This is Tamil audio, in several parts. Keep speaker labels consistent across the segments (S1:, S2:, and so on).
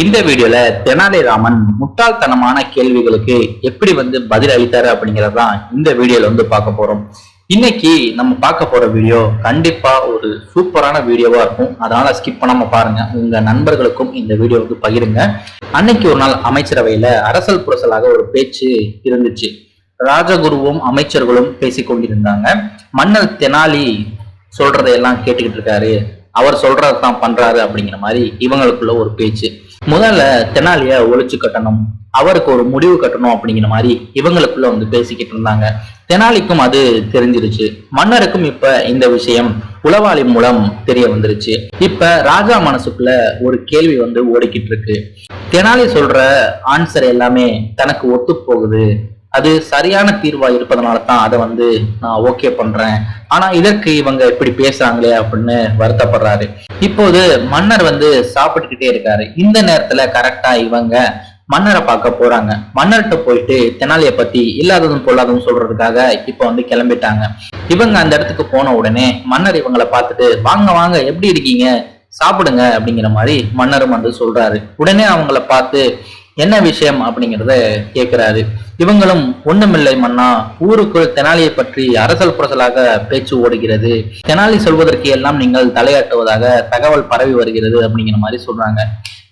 S1: இந்த வீடியோல தெனாலிராமன் முட்டாள்தனமான கேள்விகளுக்கு எப்படி வந்து பதில் அளித்தாரு அப்படிங்கறதான் இந்த வீடியோல வந்து பார்க்க போறோம். இன்னைக்கு நம்ம பார்க்க போற வீடியோ கண்டிப்பா ஒரு சூப்பரான வீடியோவா இருக்கும். அதனால ஸ்கிப் பண்ணாம பாருங்க. உங்க நண்பர்களுக்கும் இந்த வீடியோ வந்து பகிருங்க. அன்னைக்கு ஒரு நாள் அமைச்சரவையில அரசல் புரசலாக ஒரு பேச்சு இருந்துச்சு. ராஜகுருவும் அமைச்சர்களும் பேசிக் கொண்டிருந்தாங்க. மன்னர் தெனாலி சொல்றதையெல்லாம் கேட்டுக்கிட்டு இருக்காரு. அவர் சொல்றதான் பண்றாரு அப்படிங்கிற மாதிரி இவங்களுக்குள்ள ஒரு பேச்சு. முதல்ல தெனாலிய ஒழிச்சு கட்டணும். அவருக்கு ஒரு முடிவு கட்டணும் அப்படிங்கிற மாதிரி இவங்களுக்குள்ள வந்து பேசிக்கிட்டு இருந்தாங்க. தெனாலிக்கும் அது தெரிஞ்சிருச்சு. மன்னருக்கும் இப்ப இந்த விஷயம் உளவாளி மூலம் தெரிய வந்துருச்சு. இப்ப ராஜா மனசுக்குள்ள ஒரு கேள்வி வந்து ஓடிக்கிட்டு இருக்கு. தெனாலி சொல்ற ஆன்சர் எல்லாமே தனக்கு ஒத்து போகுது. அது சரியான தீர்வா இருப்பதனால தான் அதை வந்து நான் ஓகே பண்றேன். ஆனா இதற்கு இவங்க இப்படி பேசுறாங்களே அப்படின்னு வருத்தப்படுறாரு. இப்போது மன்னர் வந்து சாப்பிட்டுக்கிட்டே இருக்காரு. இந்த நேரத்துல கரெக்டா இவங்க மன்னரை பார்க்க போறாங்க. மன்னர்கிட்ட போயிட்டு தெனாலிய பத்தி இல்லாததும் பொல்லாததும் சொல்றதுக்காக இப்ப வந்து கிளம்பிட்டாங்க. இவங்க அந்த இடத்துக்கு போன உடனே மன்னர் இவங்களை பார்த்துட்டு வாங்க வாங்க எப்படி இருக்கீங்க? சாப்பிடுங்க அப்படிங்கிற மாதிரி மன்னரும் வந்து சொல்றாரு. உடனே அவங்கள பார்த்து என்ன விஷயம் அப்படிங்கிறத கேட்கிறாரு இவங்களும் ஒண்ணுமில்லை மன்னா ஊருக்குள் தெனாலியை பற்றி அரசல் புரசலாக பேச்சு ஓடுகிறது. தெனாலி சொல்வதற்கு எல்லாம் நீங்கள் தலையாட்டுவதாக தகவல் பரவி வருகிறது அப்படிங்கிற மாதிரி சொல்றாங்க.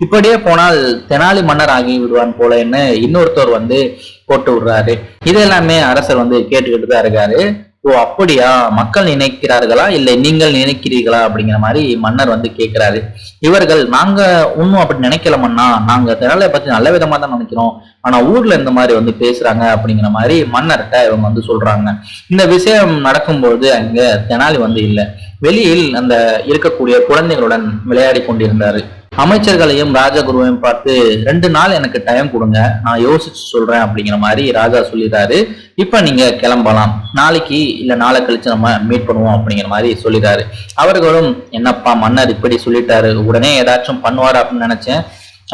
S1: இப்படியே போனால் தெனாலி மன்னர் ஆகி விடுவான் போலன்னு இன்னொருத்தர் வந்து போட்டு விடுறாரு. இதெல்லாமே அரசர் வந்து கேட்டுக்கிட்டு தான் இருக்காரு. ஓ அப்படியா? மக்கள் நினைக்கிறார்களா? இல்லை நீங்கள் நினைக்கிறீர்களா? அப்படிங்கிற மாதிரி மன்னர் வந்து கேட்கிறாரு. இவர்கள் நாங்க ஒன்றும் அப்படி நினைக்கல மன்னா. நாங்க தெனாலியை பத்தி நல்ல விதமா தான் நினைக்கிறோம். ஆனா ஊர்ல இந்த மாதிரி வந்து பேசுறாங்க. அப்படிங்கிற மாதிரி மன்னர்கிட்ட இவங்க வந்து சொல்றாங்க. இந்த விஷயம் நடக்கும்போது அங்க தெனாலி வந்து இல்லை. வெளியில் அந்த இருக்கக்கூடிய குழந்தைகளுடன் விளையாடி கொண்டிருந்தாரு. அமைச்சர்களையும் ராஜகுருவையும் பார்த்து ரெண்டு நாள் எனக்கு டைம் கொடுங்க. நான் யோசிச்சு சொல்றேன் அப்படிங்கிற மாதிரி ராஜா சொல்லிடுறாரு. இப்ப நீங்க கிளம்பலாம். நாளைக்கு இல்ல நாளை கழிச்சு நம்ம மீட் பண்ணுவோம் அப்படிங்கிற மாதிரி சொல்லிடுறாரு. அவர்களும் என்னப்பா மன்னர் இப்படி சொல்லிட்டாரு? உடனே ஏதாச்சும் பண்ணுவார்? அப்படின்னு நினைச்சேன்.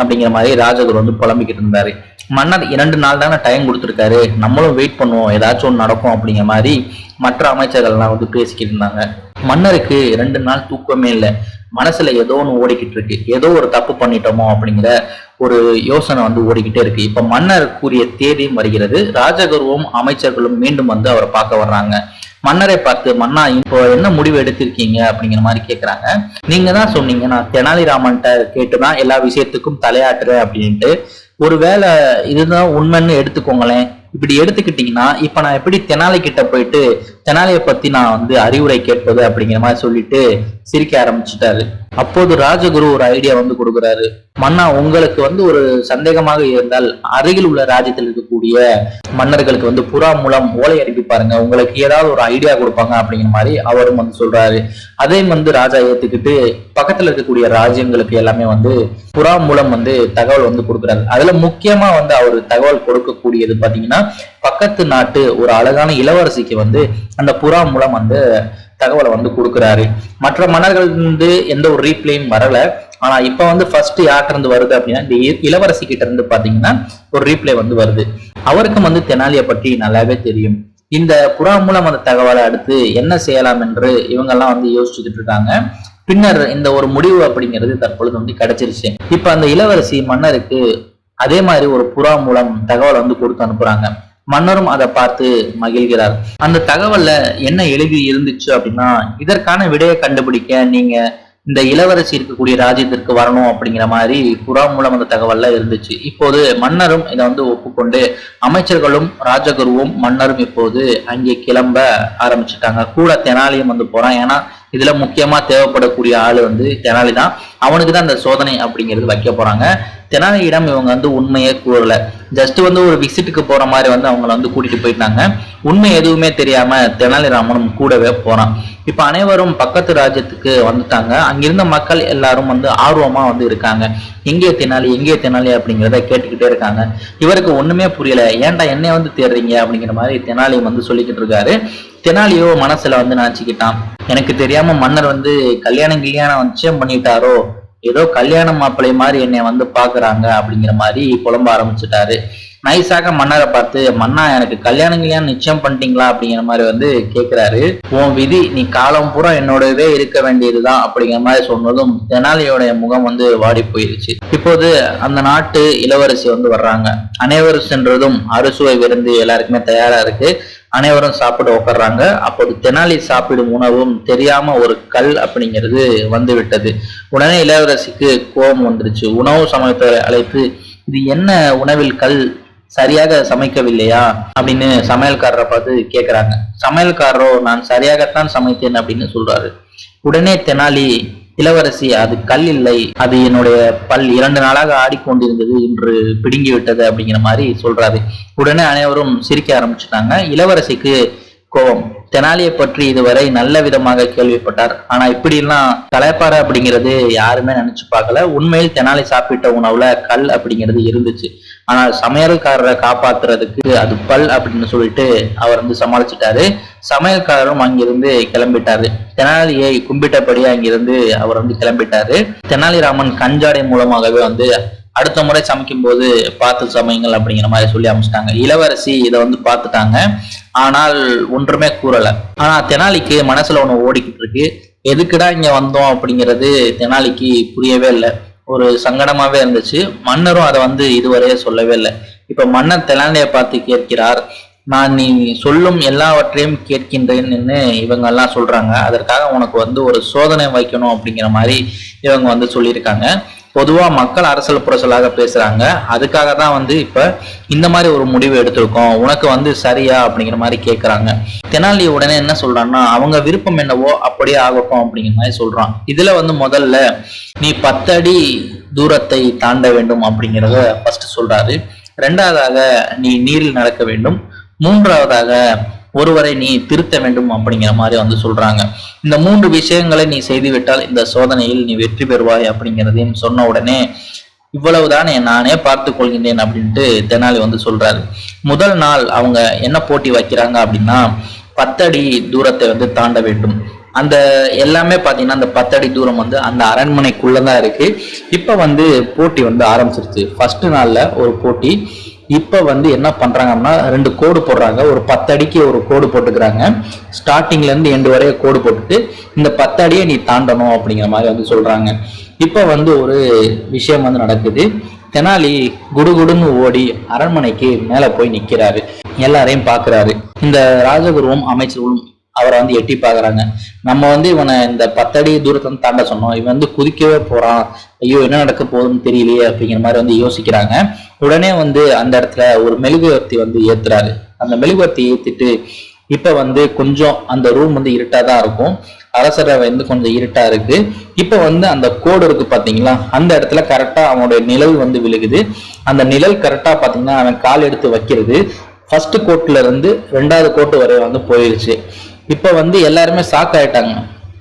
S1: அப்படிங்கிற மாதிரி ராஜகுரு வந்து புலம்பிக்கிட்டு இருந்தாரு. மன்னர் இரண்டு நாள் தானே டைம் கொடுத்துருக்காரு. நம்மளும் வெயிட் பண்ணுவோம். ஏதாச்சும் ஒன்று நடக்கும் அப்படிங்கிற மாதிரி மற்ற அமைச்சர்கள்லாம் வந்து பேசிக்கிட்டு இருந்தாங்க. மன்னருக்கு ரெண்டு நாள் தூக்கமே இல்லை. மனசுல ஏதோ ஒன்று ஓடிக்கிட்டு இருக்கு. ஏதோ ஒரு தப்பு பண்ணிட்டோமோ அப்படிங்கிற ஒரு யோசனை வந்து ஓடிக்கிட்டே இருக்கு. இப்ப மன்னர் கூறிய தேதியும் வருகிறது. ராஜகுருவும் அமைச்சர்களும் மீண்டும் வந்து அவரை பார்க்க வர்றாங்க. மன்னரை பார்த்து மன்னா இப்போ என்ன முடிவு எடுத்திருக்கீங்க? அப்படிங்கிற மாதிரி கேட்குறாங்க நீங்க தான் சொன்னீங்க. நான் தெனாலிராமன்ட்ட கேட்டுதான் எல்லா விஷயத்துக்கும் தலையாட்டுறேன் அப்படின்ட்டு. ஒருவேளை இதுதான் உண்மைன்னு எடுத்துக்கோங்களேன். இப்படி எடுத்துக்கிட்டீங்கன்னா இப்ப நான் எப்படி தெனாலி கிட்ட போயிட்டு தெனாலியை பத்தி நான் வந்து அறிவுரை கேட்பது அப்படிங்கிற மாதிரி சொல்லிட்டு சிரிக்க ஆரம்பிச்சுட்டாரு. அப்போது ராஜகுரு ஒரு ஐடியா வந்து கொடுக்குறாரு. மன்னா உங்களுக்கு வந்து ஒரு சந்தேகமாக இருந்தால் அருகில் உள்ள ராஜ்யத்தில் இருக்கக்கூடிய மன்னர்களுக்கு வந்து புறா மூலம் ஓலை அனுப்பி பாருங்க. உங்களுக்கு ஏதாவது ஒரு ஐடியா கொடுப்பாங்க அப்படிங்கிற மாதிரி அவரும் வந்து சொல்றாரு. அதையும் வந்து ராஜா ஏத்துக்கிட்டு பக்கத்துல இருக்கக்கூடிய ராஜ்யங்களுக்கு எல்லாமே வந்து புறா மூலம் வந்து தகவல் வந்து கொடுக்குறாரு. அதுல முக்கியமா வந்து அவர் தகவல் கொடுக்கக்கூடியது பாத்தீங்கன்னா பக்கத்து நாட்டு ஒரு அழகான இளவரசிக்கு வந்து அந்த புறா மூலம் வந்து தகவலை வந்து கொடுக்குறாரு. மற்ற மன்னர்கள் வந்து எந்த ஒரு ரீப்ளேயும் வரல. ஆனா இப்ப வந்து ஃபர்ஸ்ட் யார்கிட்ட இருந்து வருது அப்படின்னா இந்த இ- இளவரசி கிட்ட இருந்து பாத்தீங்கன்னா ஒரு ரீப்ளை வந்து வருது. அவருக்கும் வந்து தெனாலியை பற்றி நல்லாவே தெரியும். இந்த புறா மூலம் அந்த தகவலை அடுத்து என்ன செய்யலாம் என்று இவங்கெல்லாம் வந்து யோசிச்சுக்கிட்டு இருக்காங்க. பின்னர் இந்த ஒரு முடிவு அப்படிங்கிறது தற்பொழுது வந்து கிடைச்சிருச்சு. இப்ப அந்த இளவரசி மன்னருக்கு அதே மாதிரி ஒரு புறா மூலம் தகவலை வந்து கொடுத்து அனுப்புறாங்க. மன்னரும் அதை பார்த்து மகிழ்கிறார். அந்த தகவல்ல என்ன எழுதி இருந்துச்சு அப்படின்னா இதற்கான விடையை கண்டுபிடிக்க நீங்க இந்த இளவரசி இருக்கக்கூடிய ராஜ்யத்திற்கு வரணும் அப்படிங்கிற மாதிரி புறா மூலம் அந்த தகவல்ல இருந்துச்சு. இப்போது மன்னரும் இதை வந்து ஒப்புக்கொண்டு அமைச்சர்களும் ராஜகுருவும் மன்னரும் இப்போது அங்கே கிளம்ப ஆரம்பிச்சுட்டாங்க. கூட தெனாலியும் வந்து போறான். ஏன்னா இதுல முக்கியமா தேவைப்படக்கூடிய ஆள் வந்து தெனாலி தான். அவனுக்கு தான் அந்த சோதனை அப்படிங்கிறது வைக்க போறாங்க. தெனாலியிடம் இவங்க வந்து உண்மையே கூறல. ஜஸ்ட் வந்து ஒரு விசிட்டுக்கு போற மாதிரி வந்து அவங்கள வந்து கூட்டிட்டு போயிட்டாங்க. உண்மை எதுவுமே தெரியாம தெனாலிராமனும் கூடவே போறான். இப்ப அனைவரும் பக்கத்து ராஜ்யத்துக்கு வந்துட்டாங்க. அங்கிருந்த மக்கள் எல்லாரும் வந்து ஆர்வமா வந்து இருக்காங்க. எங்கே தெனாலி எங்கே தெனாலி அப்படிங்கிறத கேட்டுக்கிட்டே இருக்காங்க. இவருக்கு ஒண்ணுமே புரியல. ஏன்டா என்னைய வந்து தேடுறீங்க அப்படிங்கிற மாதிரி தெனாலி வந்து சொல்லிக்கிட்டு இருக்காரு. தெனாலியோ மனசுல வந்து நினைச்சுக்கிட்டான் எனக்கு தெரியாம மன்னர் வந்து கல்யாணம் கல்யாணம் நிச்சயம் பண்ணிட்டாரோ ஏதோ கல்யாண மாப்பிள்ளை மாதிரி என்னை வந்து பாக்குறாங்க அப்படிங்கிற மாதிரி புலம்ப ஆரம்பிச்சுட்டாரு. நைஸாக மன்னரை பார்த்து மன்னா எனக்கு கல்யாணம் கல்யாணம் நிச்சயம் பண்ணிட்டீங்களா? அப்படிங்கிற மாதிரி வந்து கேட்கிறாரு உன் விதி நீ காலம் பூரா என்னோடவே இருக்க வேண்டியதுதான் அப்படிங்கிற மாதிரி சொன்னதும் தெனாலியோடைய முகம் வந்து வாடி போயிருச்சு. இப்போது அந்த நாட்டு இளவரசி வந்து வர்றாங்க. அனைவரும் சென்றதும் அறுசுவை விருந்து எல்லாருக்குமே தயாரா இருக்கு. அனைவரும் சாப்பிட உட்கார்றாங்க. அப்போது தெனாலி சாப்பிடும் உணவும் தெரியாம ஒரு கல் அப்படிங்கிறது வந்து விட்டது உடனே இளவரசிக்கு கோபம் வந்துருச்சு. உணவு சமயத்தை அழைத்து இது என்ன உணவில் கல்? சரியாக சமைக்கவில்லையா? அப்படின்னு சமையல்காரரை பார்த்து கேட்குறாங்க சமையல்காரரோ நான் சரியாகத்தான் சமைத்தேன் அப்படின்னு சொல்றாரு. உடனே தெனாலி இளவரசி அது கல் இல்லை. அது என்னுடைய பல் இரண்டு நாளாக ஆடிக்கொண்டிருந்தது. இன்று பிடுங்கி விட்டது அப்படிங்கிற மாதிரி சொல்றாரு. உடனே அனைவரும் சிரிக்க ஆரம்பிச்சுட்டாங்க. இளவரசிக்கு கோபம். தெனாலியை பற்றி இதுவரை நல்ல விதமாக கேள்விப்பட்டார். ஆனா இப்படி எல்லாம் கலைப்பாறை அப்படிங்கிறது யாருமே நினைச்சு பார்க்கல. உண்மையில் தெனாலி சாப்பிட்ட உணவுல கல் அப்படிங்கிறது இருந்துச்சு. ஆனால் சமையல்காரரை காப்பாத்துறதுக்கு அது பல் அப்படின்னு சொல்லிட்டு அவர் வந்து சமாளிச்சிட்டாரு. சமையல்காரரும் அங்கிருந்து கிளம்பிட்டாரு. தெனாலியை கும்பிட்டபடி அங்கிருந்து அவர் வந்து கிளம்பிட்டாரு. தெனாலிராமன் கஞ்சாடை மூலமாகவே வந்து அடுத்த முறை சமைக்கும் போது பார்த்து சமையுங்கள் அப்படிங்கிற மாதிரி சொல்லி அமைச்சிட்டாங்க. இளவரசி இதை வந்து பார்த்துட்டாங்க. ஆனால் ஒன்றுமே கூறல. ஆனா தெனாலிக்கு மனசுல ஒன்று ஓடிக்கிட்டு இருக்கு. எதுக்குடா இங்க வந்தோம் அப்படிங்கிறது தெனாலிக்கு புரியவே இல்லை. ஒரு சங்கடமாவே இருந்துச்சு. மன்னரும் அதை வந்து இதுவரையே சொல்லவே இல்லை. இப்ப மன்னர் தெனாலியை பார்த்து கேட்கிறார். நான் நீ சொல்லும் எல்லாவற்றையும் கேட்கின்றேன்னு இவங்க எல்லாம் சொல்றாங்க. அதற்காக உனக்கு வந்து ஒரு சோதனை வைக்கணும் அப்படிங்கிற மாதிரி இவங்க வந்து சொல்லியிருக்காங்க. பொதுவாக மக்கள் அரசல் புரசலாக பேசுகிறாங்க அதுக்காக தான் வந்து இப்போ இந்த மாதிரி ஒரு முடிவு எடுத்திருக்கோம். உனக்கு வந்து சரியா? அப்படிங்கிற மாதிரி கேட்குறாங்க தெனாலி உடனே என்ன சொல்கிறான்னா அவங்க விருப்பம் என்னவோ அப்படியே ஆகட்டும் அப்படிங்கிற மாதிரி சொல்கிறான் இதில் வந்து முதல்ல நீ பத்தடி தூரத்தை தாண்ட வேண்டும் அப்படிங்கிறத ஃபர்ஸ்ட் சொல்கிறாரு ரெண்டாவதாக நீ நீரில் நடக்க வேண்டும். மூன்றாவதாக ஒருவரை நீ திருத்த வேண்டும் அப்படிங்கிற மாதிரி வந்து சொல்றாங்க. இந்த மூன்று விஷயங்களை நீ செய்துவிட்டால் இந்த சோதனையில் நீ வெற்றி பெறுவாய் அப்படிங்கிறதையும் சொன்ன உடனே இவ்வளவுதானே நானே பார்த்து கொள்கின்றேன் அப்படின்ட்டு தெனாலி வந்து சொல்றாரு. முதல் நாள் அவங்க என்ன போட்டி வைக்கிறாங்க அப்படின்னா பத்தடி தூரத்தை வந்து தாண்ட வேண்டும். அந்த எல்லாமே பார்த்தீங்கன்னா அந்த பத்தடி தூரம் வந்து அந்த அரண்மனைக்குள்ளதான் இருக்கு. இப்போ வந்து போட்டி வந்து ஆரம்பிச்சிருச்சு. ஃபர்ஸ்ட் நாள்ல ஒரு போட்டி இப்போ வந்து என்ன பண்ணுறாங்கன்னா ரெண்டு கோடு போடுறாங்க. ஒரு பத்தடிக்கு ஒரு கோடு போட்டுக்கிறாங்க. ஸ்டார்டிங்லேருந்து எண்டு வரைய கோடு போட்டுட்டு இந்த பத்தடியை நீ தாண்டணும் அப்படிங்கிற மாதிரி வந்து சொல்கிறாங்க இப்போ வந்து ஒரு விஷயம் வந்து நடக்குது. தெனாலி குடுகுடுன்னு ஓடி அரண்மனைக்கு மேலே போய் நிற்கிறாரு எல்லாரையும் பார்க்குறாரு இந்த ராஜகுருவும் அமைச்சர்களும் அவரை வந்து எட்டி பார்க்குறாங்க நம்ம வந்து இவனை இந்த பத்தடி தூரத்தை தாண்ட சொன்னோம். இவன் வந்து குதிக்கவே போகிறான் ஐயோ என்ன நடக்க போகுதுன்னு தெரியலையே அப்படிங்கிற மாதிரி வந்து யோசிக்கிறாங்க. உடனே வந்து அந்த இடத்துல ஒரு மெழுகுவர்த்தி வந்து ஏத்துறாரு. அந்த மெழுகுவர்த்தி ஏத்திட்டு இப்ப வந்து கொஞ்சம் அந்த ரூம் வந்து இருட்டா தான் இருக்கும். அரசரை வந்து கொஞ்சம் இருட்டா இருக்கு. இப்ப வந்து அந்த கோடு இருக்கு பாத்தீங்களா? அந்த இடத்துல கரெக்டா அவனுடைய நிழல் வந்து விழுகுது. அந்த நிழல் கரெக்டா பாத்தீங்கன்னா அவன் கால் எடுத்து வைக்கிறது. ஃபர்ஸ்ட் கோட்ல இருந்து ரெண்டாவது கோட்டு வரை வந்து போயிருச்சு. இப்ப வந்து எல்லாருமே ஷாக் ஆயிட்டாங்க.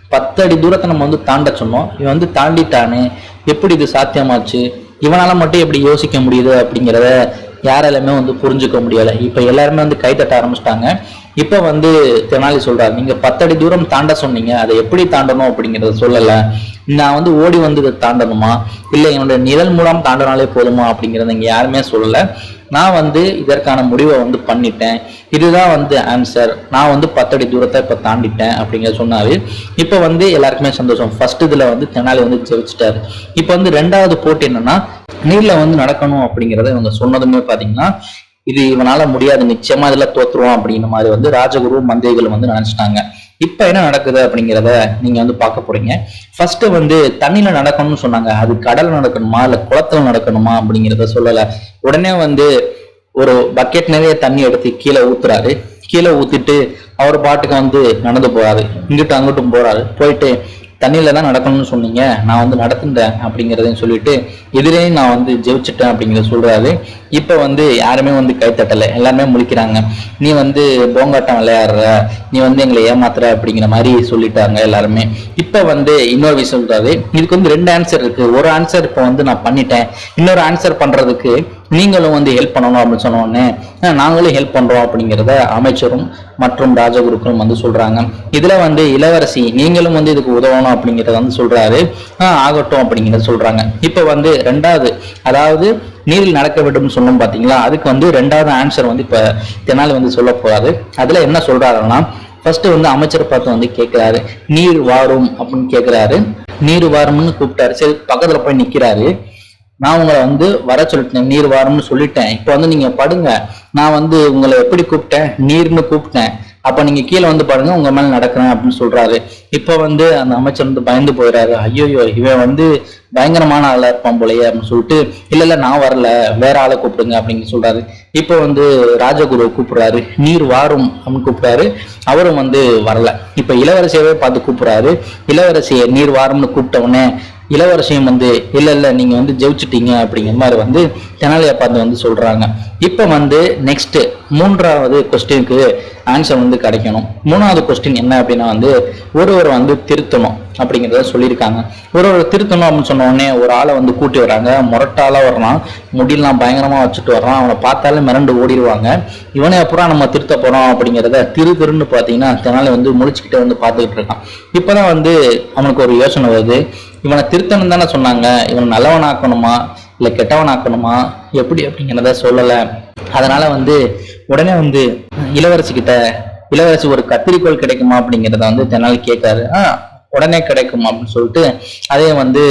S1: பத்தடி தூரத்தை நம்ம வந்து தாண்ட சொன்னோம். இவன் வந்து தாண்டிட்டானே. எப்படி இது சாத்தியமாச்சு? இவனால் மட்டும் எப்படி யோசிக்க முடியுது அப்படிங்கிறத யாராலுமே வந்து புரிஞ்சுக்க முடியலை. இப்போ எல்லாருமே வந்து கை தட்ட ஆரம்பிச்சிட்டாங்க. இப்ப வந்து தெனாலி சொல்றாரு நீங்க பத்தடி தூரம் தாண்ட சொன்னீங்க அதை எப்படி தாண்டணும் அப்படிங்கறத சொல்லல. நான் வந்து ஓடி வந்து இதை தாண்டணுமா? இல்ல என்னோட நிழல் மூலம் தாண்டினாலே போதுமா அப்படிங்கறத இங்க யாருமே சொல்லல. நான் வந்து இதற்கான முடிவை வந்து பண்ணிட்டேன். இதுதான் வந்து ஆன்சர் நான் வந்து பத்தடி தூரத்தை இப்போ தாண்டிட்டேன் அப்படிங்கிற சொன்னாரு. இப்போ வந்து எல்லாருக்குமே சந்தோஷம். ஃபர்ஸ்ட் இதுல வந்து தெனாலி வந்து ஜெயிச்சிட்டாரு. இப்போ வந்து ரெண்டாவது போட்டி என்னன்னா நீர்ல வந்து நடக்கணும் அப்படிங்கிறத இவங்க சொன்னதுமே பாத்தீங்கன்னா இது இவனால முடியாது நிச்சயமா இதுல தோத்துருவோம் அப்படிங்கிற மாதிரி வந்து ராஜகுரு மந்திரிகள் வந்து நினைச்சிட்டாங்க. இப்ப என்ன நடக்குது அப்படிங்கிறத நீங்க வந்து பார்க்க போறீங்க. ஃபர்ஸ்ட் வந்து தண்ணியில நடக்கணும்னு சொன்னாங்க. அது கடல் நடக்கணுமா இல்ல குளத்துல நடக்கணுமா அப்படிங்கிறத சொல்லல. உடனே வந்து ஒரு பக்கெட் நிறைய தண்ணி எடுத்து கீழே ஊத்துறாரு. கீழே ஊத்திட்டு அவர் பாட்டுக்கு வந்து நடந்து போறாரு. இங்கிட்டும் அங்கிட்டும் போறாரு. போயிட்டு தண்ணியில தான் நடக்கணும்னு சொன்னீங்க. நான் வந்து நடத்துட்டேன் அப்படிங்கிறதையும் சொல்லிட்டு எதிரே நான் வந்து ஜெயிச்சிட்டேன் அப்படிங்கிறத சொல்றாரு. இப்போ வந்து யாருமே வந்து கைத்தட்டலை எல்லாருமே முழிக்கிறாங்க. நீ வந்து போங்காட்டம் விளையாடுற நீ வந்து எங்களை ஏமாத்துற அப்படிங்கிற மாதிரி சொல்லிட்டாங்க எல்லாருமே. இப்போ வந்து இன்னொரு விஷயம் சொல்றாரு. இதுக்கு வந்து ரெண்டு ஆன்சர் இருக்கு. ஒரு ஆன்சர் இப்போ வந்து நான் பண்ணிட்டேன். இன்னொரு ஆன்சர் பண்றதுக்கு நீங்களும் வந்து ஹெல்ப் பண்ணணும் அப்படின்னு சொன்னோடனே நாங்களும் ஹெல்ப் பண்ணுறோம் அப்படிங்கிறத அமைச்சரும் மற்றும் ராஜகுருக்களும் வந்து சொல்கிறாங்க இதில் வந்து இளவரசி நீங்களும் வந்து இதுக்கு உதவணும் அப்படிங்கிறத வந்து சொல்கிறாரு ஆகட்டும் அப்படிங்கிறத சொல்கிறாங்க இப்போ வந்து ரெண்டாவது அதாவது நீரில் நடக்க வேண்டும் சொன்னோம் பார்த்தீங்களா அதுக்கு வந்து ரெண்டாவது ஆன்சர் வந்து இப்போ தெனாலி வந்து சொல்ல அதில் என்ன சொல்கிறாருன்னா ஃபர்ஸ்ட் வந்து அமைச்சர் பார்த்து வந்து கேட்குறாரு நீர் வாரும் அப்படின்னு கேட்குறாரு நீர் வாரும்னு கூப்பிட்டாரு. சரி பக்கத்தில் போய் நிற்கிறாரு நான் உங்களை வந்து வர சொல்லிட்டேன் நீர் வாரும்னு சொல்லிட்டேன். இப்போ வந்து நீங்க படுங்க. நான் வந்து உங்களை எப்படி கூப்பிட்டேன்? நீர்னு கூப்பிட்டேன். அப்ப நீங்க கீழே வந்து பாருங்க உங்க மேல நடக்கிறேன் அப்படின்னு சொல்றாரு. இப்ப வந்து அந்த அமைச்சர் வந்து பயந்து போயிடாரு ஐயோயோ இவன் வந்து பயங்கரமான ஆளா இருப்பான் போலயே அப்படின்னு சொல்லிட்டு இல்ல இல்ல நான் வரல. வேற ஆளை கூப்பிடுங்க அப்படின்னு சொல்றாரு. இப்ப வந்து ராஜகுரு கூப்பிடுறாரு. நீர் வாரும் அப்படின்னு கூப்பிடுறாரு. அவரும் வந்து வரல. இப்ப இளவரசியவே பார்த்து கூப்பிடுறாரு. இளவரசியை நீர் வாரும்னு கூப்பிட்ட உடனே இளவரசியும் வந்து இல்லை இல்லை நீங்கள் வந்து ஜெயிச்சிட்டீங்க அப்படிங்கிற மாதிரி வந்து தெனாலியா பார்த்து வந்து சொல்கிறாங்க இப்போ வந்து நெக்ஸ்ட் மூன்றாவது கொஸ்டினுக்கு ஆன்சர் வந்து கிடைக்கணும். மூணாவது கொஸ்டின் என்ன அப்படின்னா வந்து ஒருவர் வந்து திருத்தணும் அப்படிங்கிறத சொல்லியிருக்காங்க. ஒருவர் திருத்தணும் அப்படின்னு சொன்ன உடனே ஒரு ஆளை வந்து கூட்டி வராங்க முரட்டால வர்றான். முடியெல்லாம் பயங்கரமாக வச்சுட்டு வர்றான். அவனை பார்த்தாலே மிரண்டு ஓடிடுவாங்க. இவனை அப்புறம் நம்ம திருத்த போகிறோம் அப்படிங்கிறத திரு திருன்னு பார்த்தீங்கன்னா தெனாலி வந்து முழிச்சுக்கிட்டே வந்து பார்த்துக்கிட்டு இருக்கான். இப்போ தான் வந்து அவனுக்கு ஒரு யோசனை வருது. இவனை திருத்தணும் தானே சொன்னாங்க. இவன் நல்லவனாக்கணுமா? இல்லை கெட்டவனாக்கணுமா? எப்படி அப்படிங்கிறத சொல்லலை. அதனால வந்து உடனே வந்து இளவரசி கிட்ட இளவரசி ஒரு கத்திரிக்கோள் கிடைக்குமா அப்படிங்கிறத வந்து தெனாலி கேட்காரு உடனே கிடைக்கும் அப்படின்னு சொல்லிட்டு அதே வந்து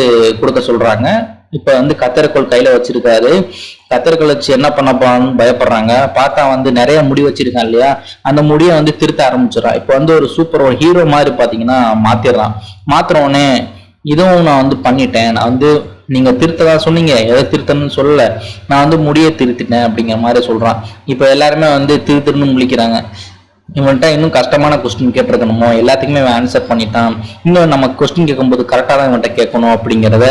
S1: கொடுக்க சொல்றாங்க. இப்ப வந்து கத்தரிக்கோள் கையில வச்சிருக்காரு. கத்தரிக்கோள் வச்சு என்ன பண்ண போறான்னு பயப்படுறாங்க. பார்த்தா வந்து நிறைய முடி வச்சிருக்கான் இல்லையா? அந்த முடியை வந்து திருத்த ஆரம்பிச்சிடறான் இப்போ வந்து ஒரு சூப்பர் ஒரு ஹீரோ மாதிரி பாத்தீங்கன்னா மாத்திடுறான். மாத்துற உடனே இதுவும் நான் வந்து பண்ணிட்டேன். நான் வந்து நீங்க திருத்ததா சொன்னீங்க. எதை திருத்தணும்னு சொல்லல. நான் வந்து முடியை திருத்திட்டேன் அப்படிங்கிற மாதிரி சொல்றான். இப்போ எல்லாருமே வந்து திருத்திருன்னு முழிக்கிறாங்க. இவன்கிட்ட இன்னும் கஷ்டமான கொஸ்டின் கேட்டிருக்கணுமோ? எல்லாத்துக்குமே அவன் ஆன்சர் பண்ணிட்டான். இன்னும் நம்ம கொஸ்டின் கேட்கும்போது கரெக்டாக தான் இவன்கிட்ட கேட்கணும் அப்படிங்கிறத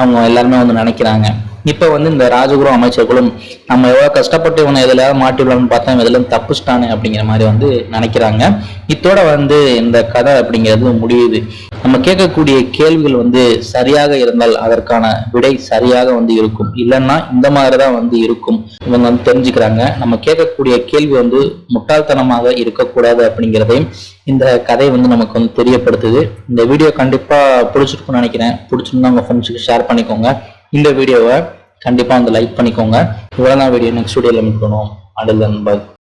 S1: அவங்க எல்லாருமே வந்து நினைக்கிறாங்க. இப்போ வந்து இந்த ராஜகுரு அமைச்சர்களும் நம்ம எவ்வளோ கஷ்டப்பட்டு இவனை எதுலையாவது மாட்டிவிடலாம்னு பார்த்தா இவன் தப்புச்சிட்டானே அப்படிங்கிற மாதிரி வந்து நினைக்கிறாங்க. இத்தோட வந்து இந்த கதை அப்படிங்கிறது முடியுது. நம்ம கேட்கக்கூடிய கேள்விகள் வந்து சரியாக இருந்தால் அதற்கான விடை சரியாக வந்து இருக்கும். இல்லைன்னா இந்த மாதிரி தான் வந்து இருக்கும். இவங்க வந்து தெரிஞ்சுக்கிறாங்க. நம்ம கேட்கக்கூடிய கேள்வி வந்து முட்டாள்தனமாக இருக்கக்கூடாது அப்படிங்கிறதையும் இந்த கதை வந்து நமக்கு வந்து தெரியப்படுத்துது. இந்த வீடியோ கண்டிப்பாக பிடிச்சிருக்கும்னு நினைக்கிறேன். பிடிச்சிருந்தா உங்கள் ஃப்ரெண்ட்ஸுக்கு ஷேர் பண்ணிக்கோங்க. இந்த வீடியோவை கண்டிப்பா வந்து லைக் பண்ணிக்கோங்க. இவ்வளோ வீடியோ நெக்ஸ்ட் வீடியோவில் மீட் பண்ணுவோம். அடல் நண்பர்